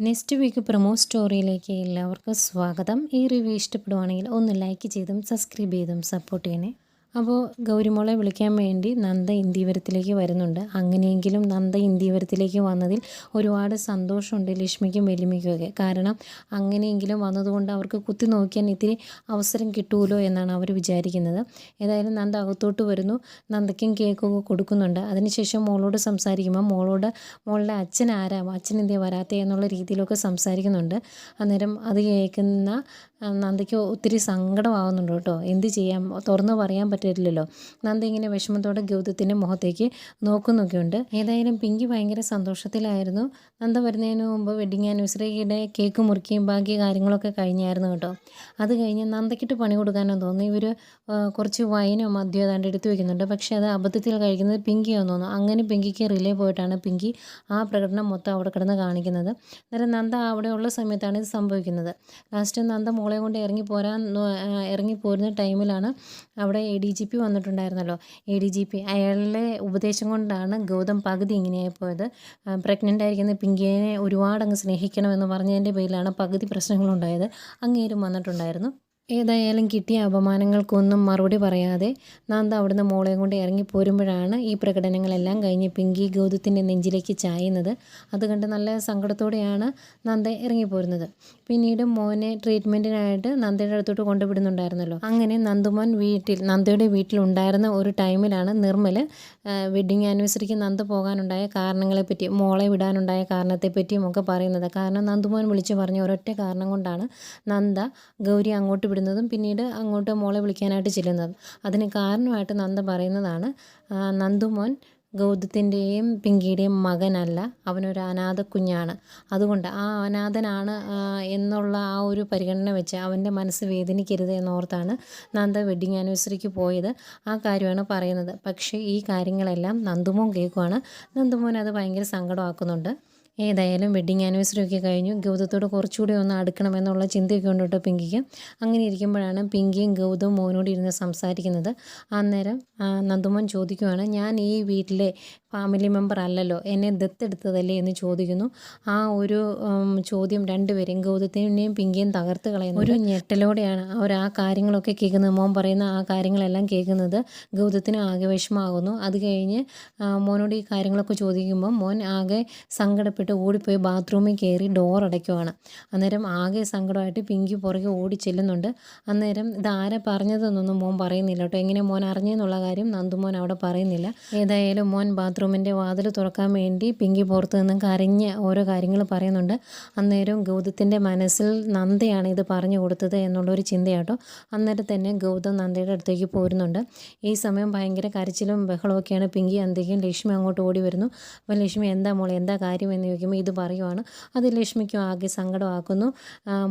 Next week promo സ്റ്റോറിയിലേക്ക് എല്ലാവർക്കും സ്വാഗതം. ഈ റിവ്യൂ ഇഷ്ടപ്പെടുവാണെങ്കിൽ ഒന്ന് ലൈക്ക് ചെയ്തും സബ്സ്ക്രൈബ് ചെയ്തും സപ്പോർട്ട് ചെയ്യണേ. അപ്പോൾ ഗൗരിമോളെ വിളിക്കാൻ വേണ്ടി നന്ദ ഇന്ത്യവരത്തിലേക്ക് വരുന്നുണ്ട്. അങ്ങനെയെങ്കിലും നന്ദ ഇന്ത്യവരത്തിലേക്ക് വന്നതിൽ ഒരുപാട് സന്തോഷമുണ്ട് ലക്ഷ്മിക്കും വെല്ലുമിക്കും ഒക്കെ കാരണം അങ്ങനെയെങ്കിലും വന്നതുകൊണ്ട് അവർക്ക് കുത്തി നോക്കിയാൽ ഇത്തിരി അവസരം കിട്ടുമല്ലോ എന്നാണ് അവർ വിചാരിക്കുന്നത്. ഏതായാലും നന്ദ അകത്തോട്ട് വരുന്നു. നന്ദയ്ക്കും കേക്കൊക്കെ കൊടുക്കുന്നുണ്ട്. അതിനുശേഷം മോളോട് സംസാരിക്കുമ്പോൾ മോളോട് മോളുടെ അച്ഛൻ ആരാ? അച്ഛൻ ഇന്ത്യ വരാത്തേ എന്നുള്ള രീതിയിലൊക്കെ സംസാരിക്കുന്നുണ്ട്. അന്നേരം അത് കേൾക്കുന്ന നന്ദയ്ക്ക് ഒത്തിരി സങ്കടമാകുന്നുണ്ട് കേട്ടോ. എന്ത് ചെയ്യാം? തുറന്നു പറയാൻ പറ്റില്ലല്ലോ നന്ദി ഇങ്ങനെ വിഷമത്തോടെ ഗൗതത്തിന്റെ മുഖത്തേക്ക് നോക്കുന്നൊക്കെയുണ്ട്. ഏതായാലും പിങ്കി ഭയങ്കര സന്തോഷത്തിലായിരുന്നു. നന്ദ വരുന്നതിന് മുമ്പ് വെഡിങ് ആനിവേഴ്സറിയുടെ കേക്ക് മുറിക്കുകയും ബാക്കി കാര്യങ്ങളൊക്കെ കഴിഞ്ഞായിരുന്നു കേട്ടോ. അത് കഴിഞ്ഞ് നന്ദക്കിട്ട് പണി കൊടുക്കാനോ തോന്നി ഇവർ കുറച്ച് വൈനോ മദ്യോ ഏതാണ്ട് എടുത്തു വെക്കുന്നുണ്ട്. പക്ഷേ അത് അബദ്ധത്തിൽ കഴിക്കുന്നത് പിങ്കിയാണെന്ന് തോന്നുന്നു. അങ്ങനെ പിങ്കിക്ക് റിലേ പോയിട്ടാണ് പിങ്കി ആ പ്രകടനം മൊത്തം അവിടെ കിടന്ന് കാണിക്കുന്നത്. അന്നേരം നന്ദ അവിടെ ഉള്ള സമയത്താണ് ഇത് സംഭവിക്കുന്നത്. ലാസ്റ്റ് നന്ദ മോളെ കൊണ്ട് ഇറങ്ങി പോരാൻ ഇറങ്ങി പോരുന്ന ടൈമിലാണ് അവിടെ എ ഡി ജി പി വന്നിട്ടുണ്ടായിരുന്നല്ലോ. എ ഡി ജി പി അയാളുടെ ഉപദേശം കൊണ്ടാണ് ഗൗതം പകുതി ഇങ്ങനെയായി പോയത്. പ്രഗ്നന്റ് ആയിരിക്കുന്ന പിങ്കിയെ ഒരുപാട് അങ്ങ് സ്നേഹിക്കണമെന്ന് പറഞ്ഞതിന്റെ പേരിലാണ് പകുതി പ്രശ്നങ്ങളുണ്ടായത്. അങ്ങേരും വന്നിട്ടുണ്ടായിരുന്നു. ഏതായാലും കിട്ടിയ അപമാനങ്ങൾക്കൊന്നും മറുപടി പറയാതെ നന്ദ അവിടുന്ന് മോളെയും കൊണ്ട് ഇറങ്ങി പോരുമ്പോഴാണ് ഈ പ്രകടനങ്ങളെല്ലാം കഴിഞ്ഞ് പിങ്കി ഗൗതത്തിന്റെ നെഞ്ചിലേക്ക് ചായുന്നത്. അത് കണ്ട് നല്ല സങ്കടത്തോടെയാണ് നന്ദ ഇറങ്ങിപ്പോരുന്നത് പിന്നീട് മോനെ ട്രീറ്റ്മെന്റിനായിട്ട് നന്ദയുടെ അടുത്തോട്ട് കൊണ്ടുവിടുന്നുണ്ടായിരുന്നല്ലോ. അങ്ങനെ നന്ദുമോൻ വീട്ടിൽ നന്ദയുടെ വീട്ടിലുണ്ടായിരുന്ന ഒരു ടൈമിലാണ് നിർമ്മൽ വെഡ്ഡിങ് ആനിവേഴ്സറിക്ക് നന്ദ പോകാനുണ്ടായ കാരണങ്ങളെപ്പറ്റി മോളെ വിടാനുണ്ടായ കാരണത്തെപ്പറ്റിയും ഒക്കെ പറയുന്നത്. കാരണം നന്ദുമോൻ വിളിച്ചു പറഞ്ഞ ഒരൊറ്റ കാരണം കൊണ്ടാണ് നന്ദ ഗൗരി അങ്ങോട്ട് വിടുന്നതും പിന്നീട് അങ്ങോട്ട് മോളെ വിളിക്കാനായിട്ട് ചെല്ലുന്നതും. അതിന് കാരണമായിട്ട് നന്ദ പറയുന്നതാണ് നന്ദുമോൻ ഗൗതത്തിന്റെയും പിങ്കിയുടെയും മകനല്ല അവനൊരു അനാഥ കുഞ്ഞാണ്. അതുകൊണ്ട് ആ അനാഥനാണ് എന്നുള്ള ആ ഒരു പരിഗണന വെച്ച് അവന്റെ മനസ്സ് വേദനിക്കരുത് എന്നോർത്താണ് നന്ദ വെഡ്ഡിങ് ആനിവേഴ്സറിക്ക് പോയത്. ആ കാര്യമാണ് പറയുന്നത്. പക്ഷേ ഈ കാര്യങ്ങളെല്ലാം നന്ദുമോൻ കേൾക്കുവാണ്. നന്ദുമോൻ അത് ഭയങ്കര സങ്കടമാക്കുന്നുണ്ട്. ഏതായാലും വെഡ്ഡിങ് ആനിവേഴ്സറി ഒക്കെ കഴിഞ്ഞു. ഗൗതത്തോട് കുറച്ചുകൂടി ഒന്ന് അടുക്കണമെന്നുള്ള ചിന്തയൊക്കെ ഉണ്ട് കേട്ടോ പിങ്കിക്ക്. അങ്ങനെ ഇരിക്കുമ്പോഴാണ് പിങ്കിയും ഗൗതവും മോനോട് ഇരുന്ന് സംസാരിക്കുന്നത്. അന്നേരം നന്ദുമോൻ ചോദിക്കുവാണ് ഞാൻ ഈ വീട്ടിലെ ഫാമിലി മെമ്പർ അല്ലല്ലോ. എന്നെ ദത്തെടുത്തതല്ലേ എന്ന് ചോദിക്കുന്നു. ആ ഒരു ചോദ്യം രണ്ടുപേരെയും ഗൗതത്തിനെയും പിങ്കിയും തകർത്ത് കളയുന്നു ഒരു ഞെട്ടലോടെയാണ് അവർ ആ കാര്യങ്ങളൊക്കെ കേൾക്കുന്നത്. മോൻ പറയുന്ന ആ കാര്യങ്ങളെല്ലാം കേൾക്കുന്നത് ഗൗതത്തിന് ആകെ വിഷമമാകുന്നു. അത് കഴിഞ്ഞ് മോനോട് ഈ കാര്യങ്ങളൊക്കെ ചോദിക്കുമ്പോൾ മോൻ ആകെ സങ്കടപ്പെട്ട് ഓടിപ്പോയി ബാത്റൂമിൽ കയറി ഡോർ അടയ്ക്കുവാണ്. അന്നേരം ആകെ സങ്കടമായിട്ട് പിങ്കി പുറകെ ഓടി ചെല്ലുന്നുണ്ട്. അന്നേരം ഇത് ആരെ പറഞ്ഞതെന്നൊന്നും മോൻ പറയുന്നില്ല കേട്ടോ. എങ്ങനെ മോൻ അറിഞ്ഞെന്നുള്ള കാര്യം നന്ദുമോൻ അവിടെ പറയുന്നില്ല. ഏതായാലും മോൻ ബാത്റൂമിന്റെ വാതിൽ തുറക്കാൻ വേണ്ടി പിങ്കി പുറത്ത് നിന്നും കരഞ്ഞ് ഓരോ കാര്യങ്ങൾ പറയുന്നുണ്ട്. അന്നേരം ഗൗതത്തിന്റെ മനസ്സിൽ നന്ദയാണ് ഇത് പറഞ്ഞു കൊടുത്തത് എന്നുള്ളൊരു ചിന്തയാട്ടോ. അന്നേരം തന്നെ ഗൗതം നന്ദയുടെ അടുത്തേക്ക് പോരുന്നുണ്ട്. ഈ സമയം ഭയങ്കര കരച്ചിലും ബഹളമൊക്കെയാണ് പിങ്കി അന്തേക്കും ലക്ഷ്മി അങ്ങോട്ട് ഓടി വരുന്നു. അപ്പോൾ ലക്ഷ്മി എന്താ മോളെ എന്താ കാര്യം? എന്ന് ചോദിക്കുമ്പോൾ ഇത് പറയുവാണ്. അത് ലക്ഷ്മിക്കും ആകെ സങ്കടമാക്കുന്നു.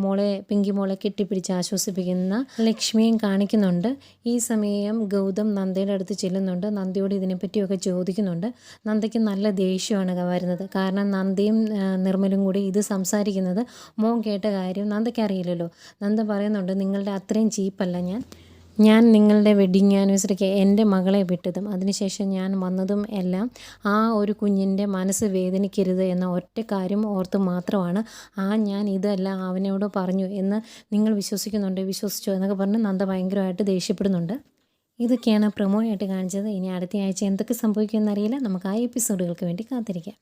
മോളെ പിങ്കി മോളെ കെട്ടിപ്പിടിച്ച് ആശ്വസിപ്പിക്കുന്ന ലക്ഷ്മിയും കാണിക്കുന്നുണ്ട്. ഈ സമയം ഗൗതം നന്ദയുടെ അടുത്ത് ചെല്ലുന്നുണ്ട്. നന്ദിയോട് ഇതിനെപ്പറ്റിയൊക്കെ ചോദിക്കുന്നുണ്ട്. നന്ദയ്ക്ക് നല്ല ദേഷ്യമാണ് വരുന്നത്. കാരണം നന്ദയും നിർമ്മലും കൂടി ഇത് സംസാരിക്കുന്നത് മോൻ കേട്ട കാര്യം നന്ദയ്ക്ക് അറിയില്ലല്ലോ. നന്ദ പറയുന്നുണ്ട് നിങ്ങളുടെ അത്രയും ചീപ്പല്ല ഞാൻ. ഞാൻ നിങ്ങളുടെ വെഡ്ഡിങ് ആനിവേഴ്സറിക്ക് എന്റെ മകളെ വിട്ടതും അതിനുശേഷം ഞാൻ വന്നതും എല്ലാം ആ ഒരു കുഞ്ഞിന്റെ മനസ്സ് വേദനിക്കരുത് എന്ന ഒറ്റ കാര്യം ഓർത്ത് മാത്രമാണ് ആ ഞാൻ ഇതെല്ലാം അവനോട് പറഞ്ഞു എന്ന് നിങ്ങൾ വിശ്വസിക്കുന്നുണ്ട്. വിശ്വസിച്ചോ എന്നൊക്കെ പറഞ്ഞ് നന്ദ ഭയങ്കരമായിട്ട് ദേഷ്യപ്പെടുന്നുണ്ട്. ഇതൊക്കെയാണ് പ്രൊമോ ആയിട്ട് കാണിച്ചത്. ഇനി അടുത്ത ആഴ്ച എന്തൊക്കെ സംഭവിക്കുമെന്നറിയില്ല. നമുക്ക് ആ എപ്പിസോഡുകൾക്ക് വേണ്ടി കാത്തിരിക്കാം.